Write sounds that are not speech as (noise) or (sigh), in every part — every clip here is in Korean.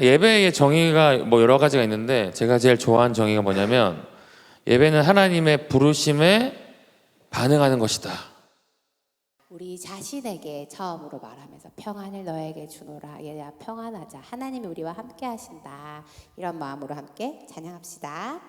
예배의 정의가 뭐 여러 가지가 있는데 제가 제일 좋아하는 정의가 뭐냐면 예배는 하나님의 부르심에 반응하는 것이다. 우리 자신에게 처음으로 말하면서 평안을 너에게 주노라. 얘야 평안하자. 하나님이 우리와 함께 하신다. 이런 마음으로 함께 찬양합시다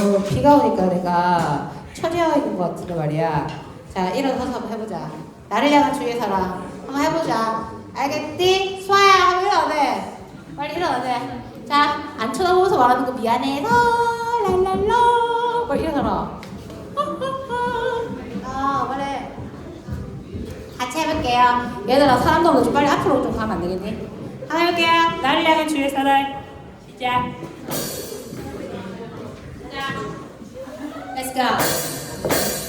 너무 비가 오니까 내가 처지어 있는 것 같은데 말이야. 자, 일어나서 한번 해보자. 나를 향한 주의 사랑 한번 해보자. 알겠지? 수아야, 한번 일어나네. 빨리 일어나네. 자, 안 쳐다보면서 말하는 거 미안해서 랄랄라. 빨리 일어나라. (laughs) 아, 그래. 같이 해볼게요. 얘들아, 사람들 좀 빨리 앞으로 좀 가면 안 되겠니? 하나 해볼게요. 나를 향한 주의 사랑. 시작. Let's go.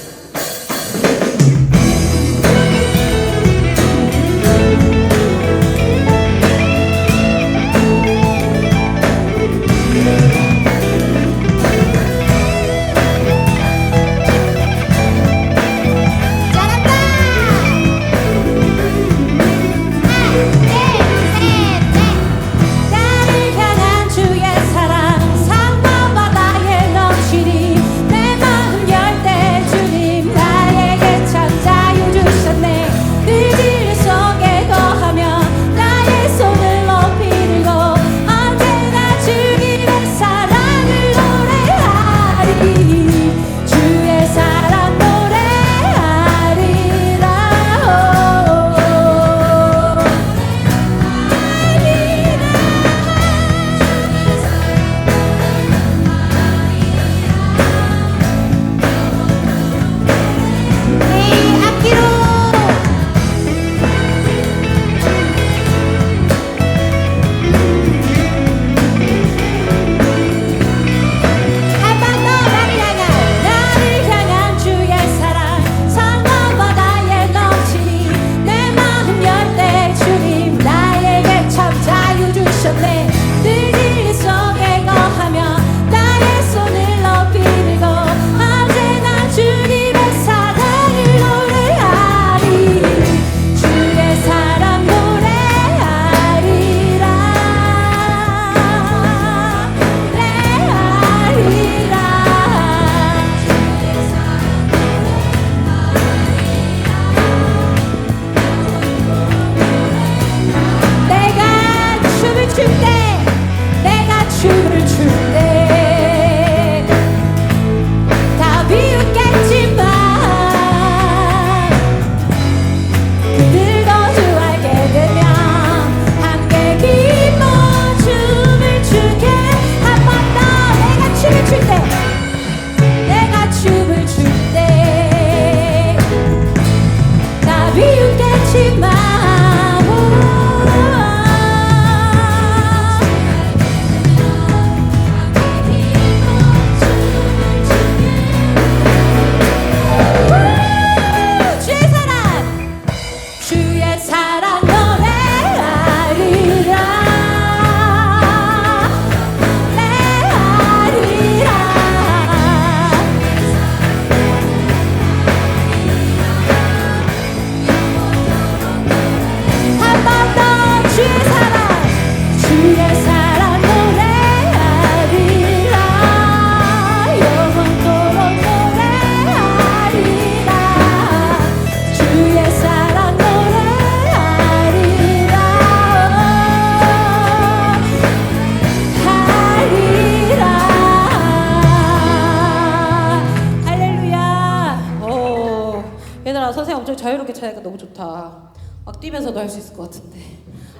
자유롭게 차니까 너무 좋다. 막 뛰면서도 할 수 있을 것 같은데.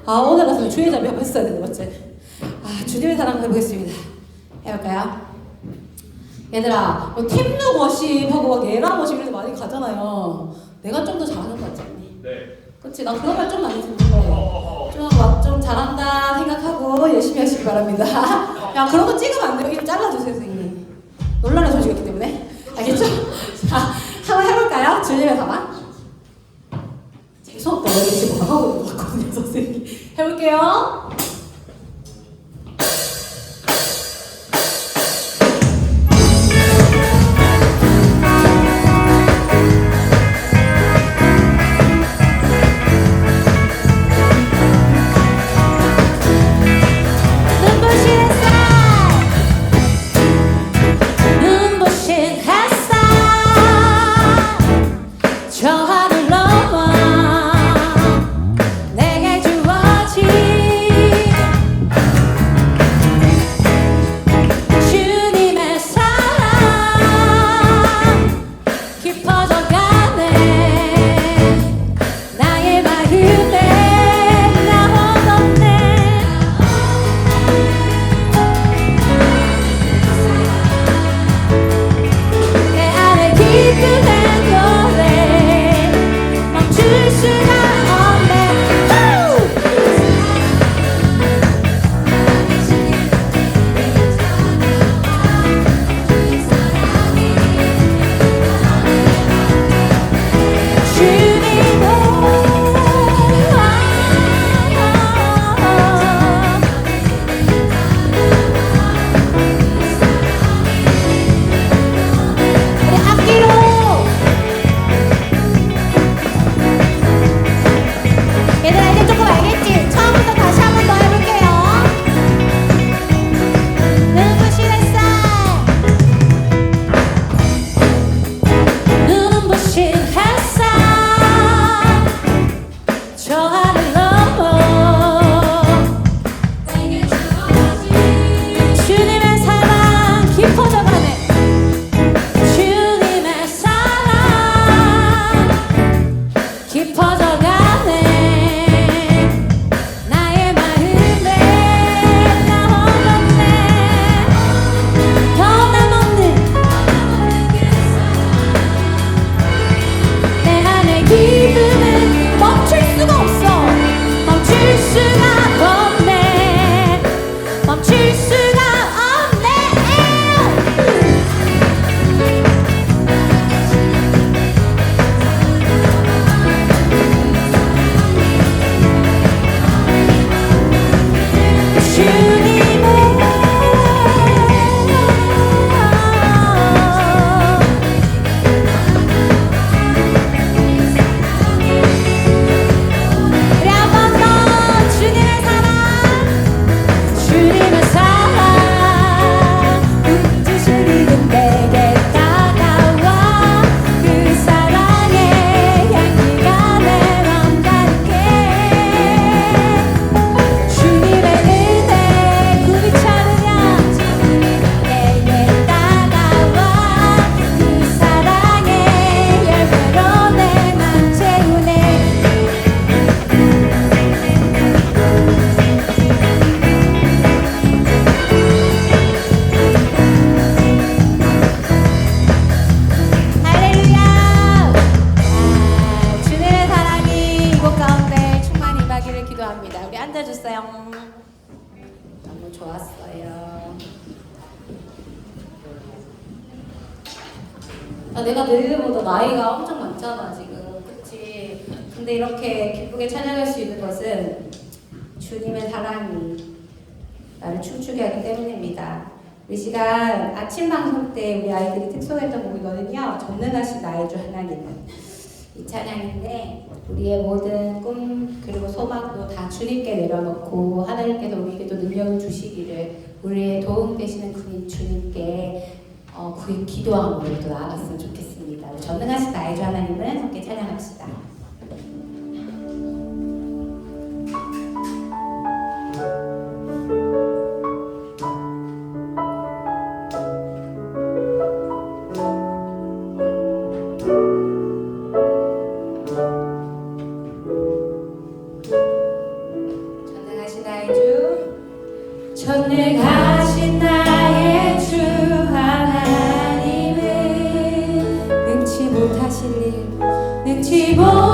아 오늘 같으면 주의 잡이 한번 했어야 되는 거지. 아 주님의 사랑 해보겠습니다. 해볼까요? 얘들아, 뭐 팀도 머신하고 막 얘랑 머신 이런 데 많이 가잖아요. 내가 좀 더 잘하는 거 같지 않니? 네. 그렇지, 나 그런 말 좀 많이 듣는데 좀 막 좀 잘한다 생각하고 열심히 하시기 바랍니다. (laughs) 야 그런 거 찍으면 안 돼요. 이거 잘라주세요, 선생님. 논란의 있기 때문에 알겠죠? 자, 한번 해볼까요? 주님의 사랑. 재수없다. 여기 지금 뭐 하고 있는 것 같거든요, 선생님. 해 볼게요. 아, 내가 너희들보다 나이가 엄청 많잖아 지금, 그치? 근데 이렇게 기쁘게 찬양할 수 있는 것은 주님의 사랑이 나를 춤추게 하기 때문입니다. 이 시간 아침 방송 때 우리 아이들이 특송했던 곡이거든요. 전능하신 나의 주 하나님은 이 찬양인데 우리의 모든 꿈 그리고 소망도 다 주님께 내려놓고 하나님께서 우리에게 또 능력을 주시기를 우리의 도움 되시는 주님께 어, 그 기도함으로 또 나아갔으면 좋겠습니다. 전능하신 나의 주 하나님은 함께 찬양합시다. 진리는 집어